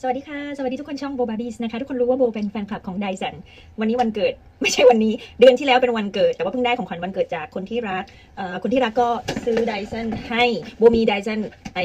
สวัสดีค่ะ สวัสดีทุกคนช่องโบบาร์บี้นะคะ ทุกคนรู้ว่าโบเป็นแฟนคลับของไดสันวันนี้วันเกิดไม่ใช่วันนี้ เดือนที่แล้วเป็นวันเกิด แต่ว่าเพิ่งได้ของขวัญวันเกิดจากคนที่รักคนที่รักก็ซื้อไดสันให้โบมีไดสันไอ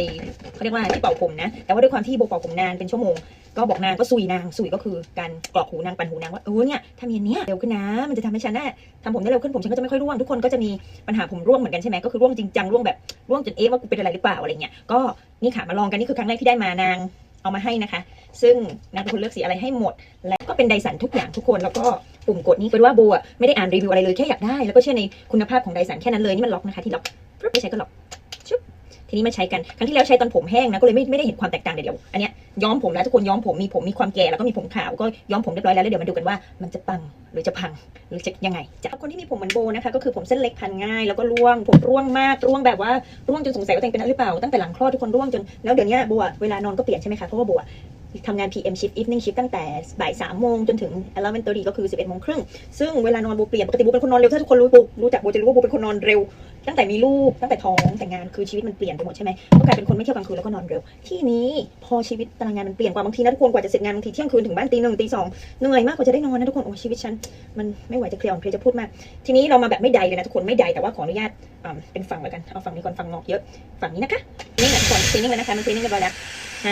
เขาเรียกว่าที่เป่าผมนะ แต่ว่าด้วยความที่โบเป่าผมนานเป็นชั่วโมง ก็บอกนางก็ซุยนางซุยก็คือการกรอกหูนางปั่นหูนางว่าเออเนี่ยทำอย่างเนี้ยเร็วขึ้นนะมันจะทำให้ฉันน่ะทำผมได้เร็วขึ้นผมฉันก็จะไม่ค่อยร่วงทุกคนก็จะมีปัญหาผมร่วงเหมือนกันใช่ไหมก็คือร่วงจริงจังร่วงแบบร่วงจนเอ๊ะว่ากูเป็นอะไรหรือเปล่าอะไรเงี้ยก็นี่ค่ะมาลองกันนี่คือครั้งแรกที่ได้มานาง เอามาให้นะคะ ซึ่งนางเป็นคนเลือกสีอะไรให้หมด และก็เป็นไดสันทุกอย่างทุกคน แล้วก็ปุ่มกดนี้เป็นว่าโบอะไม่ได้อ่านรีวิวอะไรเลยแค่อยากได้ แล้วก็เชื่อในคุณภาพของไดสันแค่นั้นเลยนี่มันล็อกนะคะที่ล็อกปึ๊บไม่ใช้ก็ล็อก ทีนี้มาใช้กันครั้งที่แล้วใช้ตอนผมแห้งนะก็เลยไม่ไม่ได้เห็นความแตกต่างเดี๋ยวอันเนี้ยย้อมผมแล้วทุกคนย้อมผมมีผมมีความแก่แล้วก็มีผมขาวก็ย้อมผมเรียบร้อยแล้วแล้วเดี๋ยวมาดูกันว่ามันจะปังหรือจะพังหรือจะยังไงจากคนที่มีผมเหมือนโบนะคะก็คือผมเส้นเล็กพันง่ายแล้วก็ร่วงผมร่วงมากร่วงแบบว่าร่วงจนสงสัยว่าตัวเองเป็นอะไรหรือเปล่าตั้งแต่หลังคลอดทุกคนร่วงจนแล้วเดี๋ยวนี้โบอะเวลานอนก็เปลี่ยนใช่ไหมคะเพราะว่าโบอะทำงาน PM shift evening shift ตั้งแต่บ่ายสามโมงจนถึง11 30ก็คือ 11โมงครึ่งซึ่งเวลานอนโบเปลี่ยนปกติโบเป็นคนนอนเร็วถ้าทุกคนรู้โบรู้จักโบจะรู้ว่าโบเป็นคนนอนเร็ว ตั้งแต่มีลูกตั้งแต่ท้องแต่งงานคือชีวิตมันเปลี่ยนไปหมดใช่ไหมก็กลายเป็นคนไม่เที่ยวกลางคืนแล้วก็นอนเร็ว ที่นี้พอชีวิตตารางงานมันเปลี่ยนกว่าบางทีนะทุกคนกว่าจะเสร็จงานบางทีเที่ยงคืนถึงบ้านตีหนึ่งตีสองเหนื่อยมากกว่าจะได้นอนนะทุกคนโอ้ชีวิตฉันมันไม่ไหวจะเคลียร์อ่อนเพลียจะพูดมาก ทีนี้เรามาแบบไม่ใดเลยนะทุกคนไม่ใดแต่ว่าขออนุญาตเป็นฝั่งแล้วกันเอาฝั่งนี้ก่อนฝั่งงอกเยอะฝั่งนี้นะคะนี่นะทุกคนคลีนิ่งแล้วนะคะมันคลีนิ่งเรียบร้อยแล้วไฮ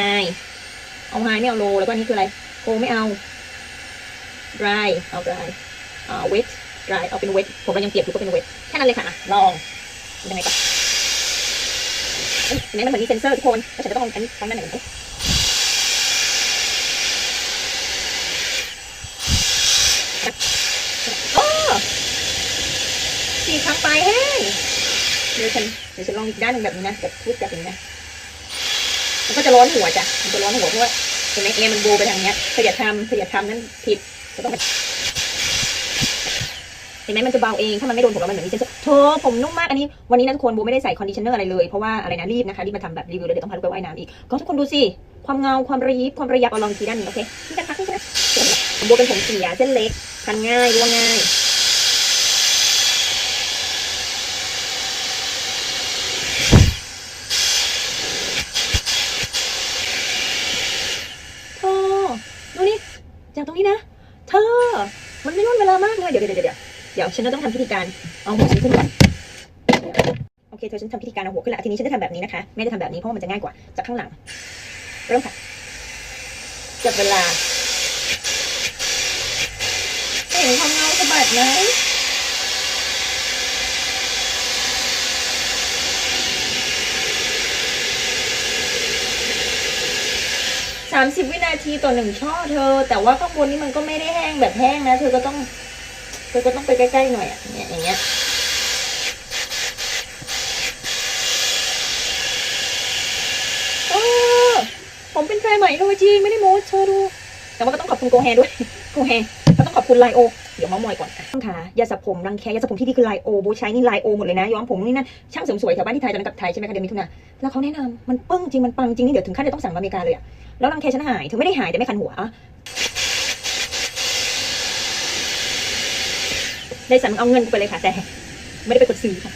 เอาไฮไม่เอาโลแล้วก็นี้คืออะไรโกไม่เอา dry เอา dry อ่า wet dry เอาเป็น wet ผมเรายังเปียกอยู่ก็เป็น wet แค่นั้นเลยค่ะลอง ยังไงก่อนเอ้ยเห็นไหมมันเหมือนมีเซนเซอร์ทุกคนก็ฉันจะต้องอาอันนี้ทำนั่นหนึ่งโอ้สี่ครั้งไปลายแห้งเดี๋ยวฉันเดี๋ยวฉันลองอีกด้านหนึ่งแบบนี้นะแบบพูดแบบนี้นะมันก็จะร้อนหัวจ้ะมันจะร้อนหัวเพราะว่าเห็นไหมเอมันโบไปทางเนี้ยเธออย่าทำเธออย่าทำนั่นผิดก็ต้อง เห็นไหมมันจะเบาเองถ้ามันไม่โดนผมแล้วมันเหมือนมีเซนเซอร์เธอผมนุ่มมากอันนี้วันนี้นะทุกคนโบไม่ได้ใส่คอนดิชเนอร์อะไรเลยเพราะว่าอะไรนะรีบนะคะรีบมาทำแบบรีวิวแล้วเดี๋ยวต้องพาลูกไปว่ายน้ำอีกก็ทุกคนดูสิความเงาความระยิบความระยับเอาลองทีด้านนี้โอเคนี่กันพักนี่ใช่ไหมผมโบเป็นผมเสียเส้นเล็กพันง่ายร่วงง่ายเธอดูนี่จากตรงนี้นะ เธอ มันไม่ร่นเวลามากเลย เดี๋ยวเดี๋ยวเดี๋ยว เดี๋ยวฉันจะต้องทำพิธีการเอาหัวฉันขึ้นก่อนโอเคเธอฉันทำพิธีการเอาหัวขึ้นแล้วทีนี้ฉันจะทำแบบนี้นะคะแม่จะทำแบบนี้เพราะมันจะง่ายกว่าจากข้างหลัง เริ่มค่ะจับเวลาเห็นความเงาสะบัดไหมสามสิบวินาทีต่อหนึ่งช่อเธอ แต่ว่าข้างบนนี่มันก็ไม่ได้แห้งแบบแห้งนะ เธอก็ต้อง เธอก็ต้องไปใกล้ๆหน่อยอะเนี่ยอย่างเงี้ยเออผมเป็นแฟนใหม่เลยจริงไม่ได้โม้เธอดู แต่ว่าก็ต้องขอบคุณโกแฮด้วยโกแฮก็ต้องขอบคุณไลโอ เดี๋ยวมามอยก่อนอะค่ะยาสระผมรังแคยาสระผมที่ดีคือไลโอโบใช้นี่ไลโอหมดเลยนะย้อมผมนี่นะช่างเสริมสวยแถวบ้านที่ไทยตอนนั้นกับไทยใช่ไหมคะเดือนมิถุนาแล้วเขาแนะนำมันปึ้งจริงมันปังจริงนี่เดี๋ยวถึงขั้นจะต้องสั่งมาอเมริกาเลยอะแล้วรังแคฉันหายเธอไม่ได้หายแต่ไม่คันหัว อะได้สั่งเอาเงินไปเลยค่ะ แต่ไม่ได้ไปกดซื้อค่ะ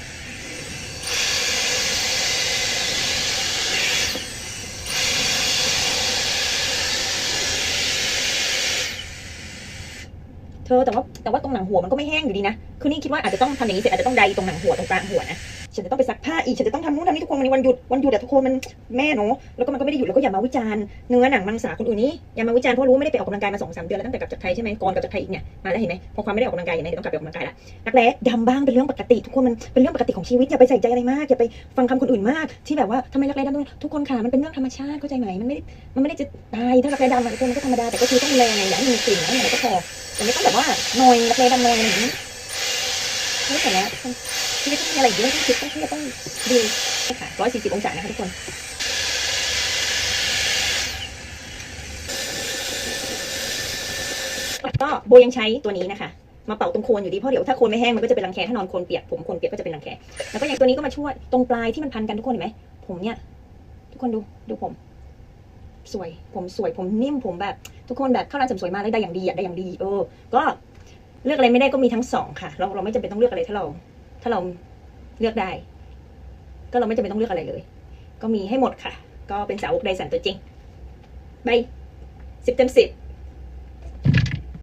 เธอแต่ว่าแต่ว่าตรงหนังหัวมันก็ไม่แห้งอยู่ดีนะ คือนี่คิดว่าอาจจะต้องทำอย่างนี้เสร็จอาจจะต้องไดตรงหนังหัวตรงกลางหัวนะฉันจะต้องไปซักผ้าอีก ฉันจะต้องทำนู่นทำนี่ทุกคนวันนี้วันหยุด วันหยุดอะทุกคนมันแม่เนาะ แล้วก็มันก็ไม่ได้หยุด แล้วก็อย่ามาวิจารณ์เนื้อหนังมังสาคนอื่นนี่อย่ามาวิจารณ์เพราะรู้ว่าไม่ได้ไปออกกำลังกายมาสองสามเดือนแล้วตั้งแต่กลับจากไทยใช่ไหมก่อนกลับจากไทยอีกเนี่ย มาแล้วเห็นไหมพอความไม่ได้ออกกำลังกายอย่างนี้เดี๋ยวต้องกลับไปออกกำลังกายละนักแร้ดำบ้างเป็นเรื่องปกติ ทุกคนมันเป็นเรื่องปกติของชีวิตอย่าไปใส่ใจอะไรมากอย่าไปฟังคำคนอื่นมาก ที่แบบว่าทำไมรักแร้ดำทุกคนค่ะมันเป็นเรื่องธรรมชาติเข้าใจไหมมันไม่ได้มันไม่ได้จะตายถ้ารักแร้ดำมันก็ธรรมดาแต่ก็คือต้องแลไงอย่าให้มีกลิ่นอะไรก็พอแต่ไม่ต้องแบบว่านอยรักแร้ดำนอยอะไรอย่างนี้ไม่แต่แล้ว ชีวิตต้องมีอะไรอีกเยอะต้องคิดต้องเครียดต้องดีค่ะร้อยสี่สิบองศานะคะทุกคนก็โบยังใช้ตัวนี้นะคะ มาเป่าตรงโคนอยู่ดีเพราะเดี๋ยวถ้าโคนไม่แห้งมันก็จะเป็นรังแคถ้านอนโคนเปียกผมโคนเปียกก็จะเป็นรังแคแล้วก็อย่างตัวนี้ก็มาช่วยตรงปลายที่มันพันกันทุกคนเห็นไหมผมเนี่ย ทุกคนดูดูผม สวย ผมสวยผมนิ่มผมแบบ ทุกคนแบบเข้าร้านเสริมสวยมาแล้ได้อย่างดีอะได้อย่างดีเออก็เลือกอะไรไม่ได้ก็มีทั้งสองค่ะ เราเราไม่จำเป็นต้องเลือกอะไรถ้าเรา ถ้าเราเลือกได้ ก็เราไม่จำเป็นต้องเลือกอะไรเลย ก็มีให้หมดค่ะ ก็เป็นสาวกไดสันตัวจริงบายสิบเต็มสิบ